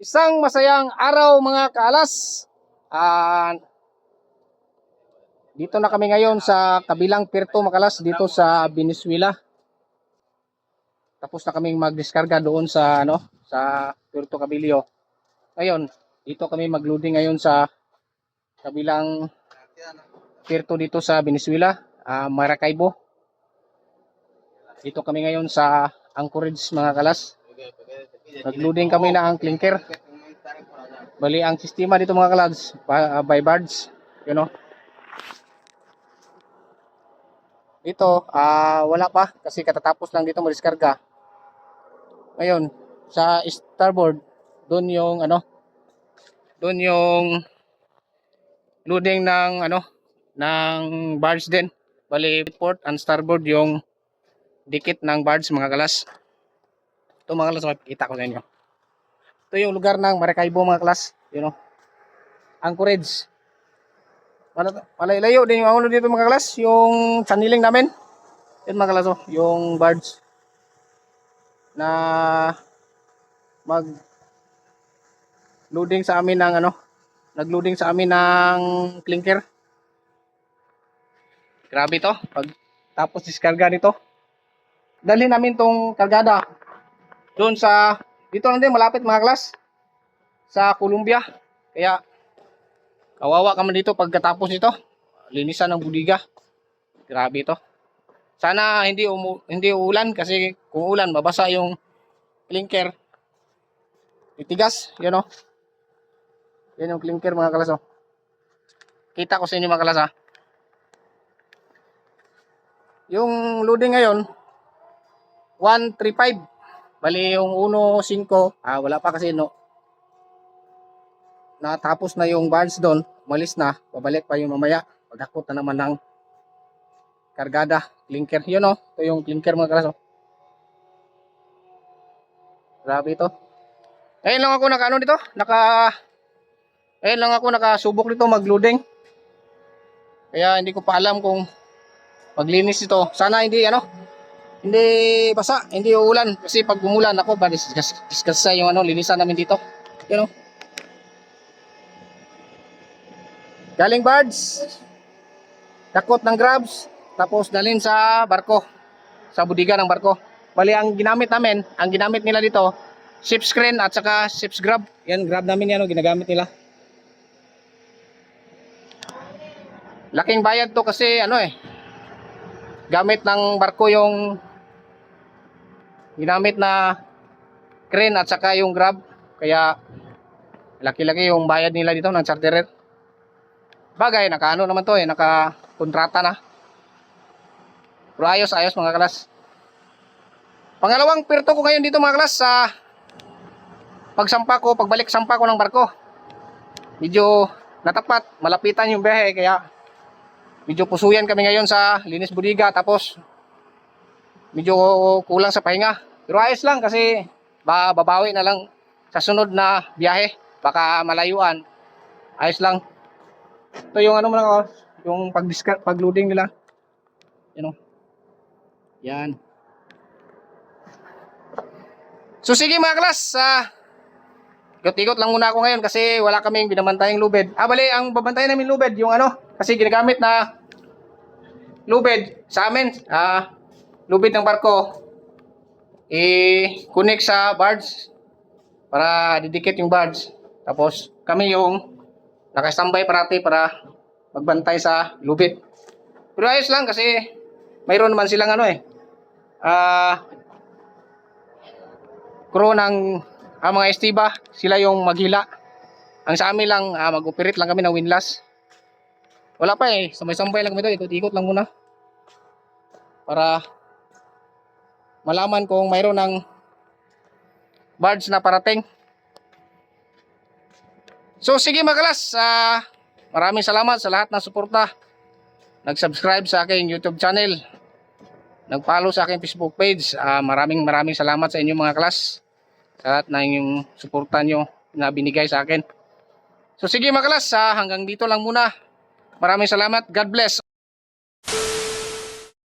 Isang masayang araw mga kaalas. Ah, dito na kami ngayon sa kabilang Pirto Makalas dito sa Venezuela. Tapos na kaming magdiskarga doon sa ano sa Puerto Cabello. Ngayon, dito kami magloading ngayon sa kabilang Puerto dito sa Venezuela, ah, Maracaibo. Dito kami ngayon sa Anchorage mga kalas. Nagloading kami na ang clinker. Bali ang sistema dito mga kalads by, by barge, you know. Dito ah wala pa kasi katatapos lang dito madiskarga. Ngayon sa starboard doon yung ano doon yung loading ng ano ng barge din. Bali port and starboard yung dikit ng barge mga kalas. Ito mga kalas, makikita ko sa inyo. Ito yung lugar ng Maracaibo mga kalas. You know. Anchorage. Mal- Malay-layo din yung ano dito mga kalas. Yung channeling namin. Yan mga kalas, oh, yung barge. Na mag loading sa amin ng ano. Nagloading sa amin ng clinker. Grabe to. Pag tapos diskarga nito. Dalhin namin tong kargada doon sa dito lang din malapit mga klas sa Columbia. Kaya kawawa ka man dito pagkatapos nito. Linisan ng budiga. Grabe to. Sana hindi umu, hindi uulan kasi kung ulan babasa yung clinker. Titigas, yun oh. Yan yung clinker mga kalas oh. Kita ko sa inyo mga kalas ha. Yung loading ngayon 135 Bali yung 1.5, ah wala pa kasi no. Natapos na yung barge doon, umalis na, babalik pa yung mamaya. Pagdakot na naman ng kargada, clinker. Yun oh, ito yung clinker mga kalas oh. Grabe ito. Ngayon lang ako naka ano dito, naka Ngayon lang ako nakasubok dito mag-loading. Kaya hindi ko pa alam kung maglinis ito. Sana hindi ano, hindi basa, hindi uulan kasi pag umulan ako ba discuss, discuss sa yung ano linisan namin dito. You know. Galing birds. Dakot ng grabs tapos dalhin sa barko. Sa budiga ng barko. Bali ang ginamit namin, ang ginamit nila dito, ship screen at saka ship's grab. Yan grab namin yan, oh, ginagamit nila. Laking bayad to kasi ano eh, gamit ng barko yung ginamit na crane at saka yung grab. Kaya laki-laki yung bayad nila dito ng charterer. Bagay nakaano naman to eh naka kontrata na. Pero ayos ayos mga kalas. Pangalawang pirto ko ngayon dito mga kalas sa pagsampa ko pagbalik sampa ko ng barko. Medyo natapat malapitan yung biyahe kaya medyo pusuyan kami ngayon sa linis budiga tapos medyo kulang sa pahinga. Pero ayos lang kasi ba babawi na lang sa sunod na biyahe. Baka malayuan. Ayos lang. Ito yung ano mo lang oh, yung pag pag-loading nila. Yan oh. Yan. So sige mga klas, ah, ikot-ikot lang muna ako ngayon kasi wala kaming binabantayang lubid. Ah, bali, ang babantayan namin lubid, yung ano, kasi ginagamit na lubid sa amin, ah, lubid ng barko, i-connect sa barge para didikit yung barge. Tapos kami yung nakastambay parati para magbantay sa lubid. Pero ayos lang kasi mayroon naman silang ano eh, ah, crew ng ang mga estiba, sila yung maghila. Ang sa amin lang, ah, mag-operate lang kami ng windlass. Wala pa eh, samay-sambay lang kami ito, ikot-ikot lang muna. Para malaman kung mayroon ng barge na parating. So sige mga kalas, ah, maraming salamat sa lahat ng suporta. Nag-subscribe sa aking YouTube channel. Nag-follow sa aking Facebook page. Ah, maraming maraming salamat sa inyo mga kalas. Sa lahat ng inyong suporta nyo na binigay sa akin. So sige mga kalas, ah, hanggang dito lang muna. Maraming salamat. God bless.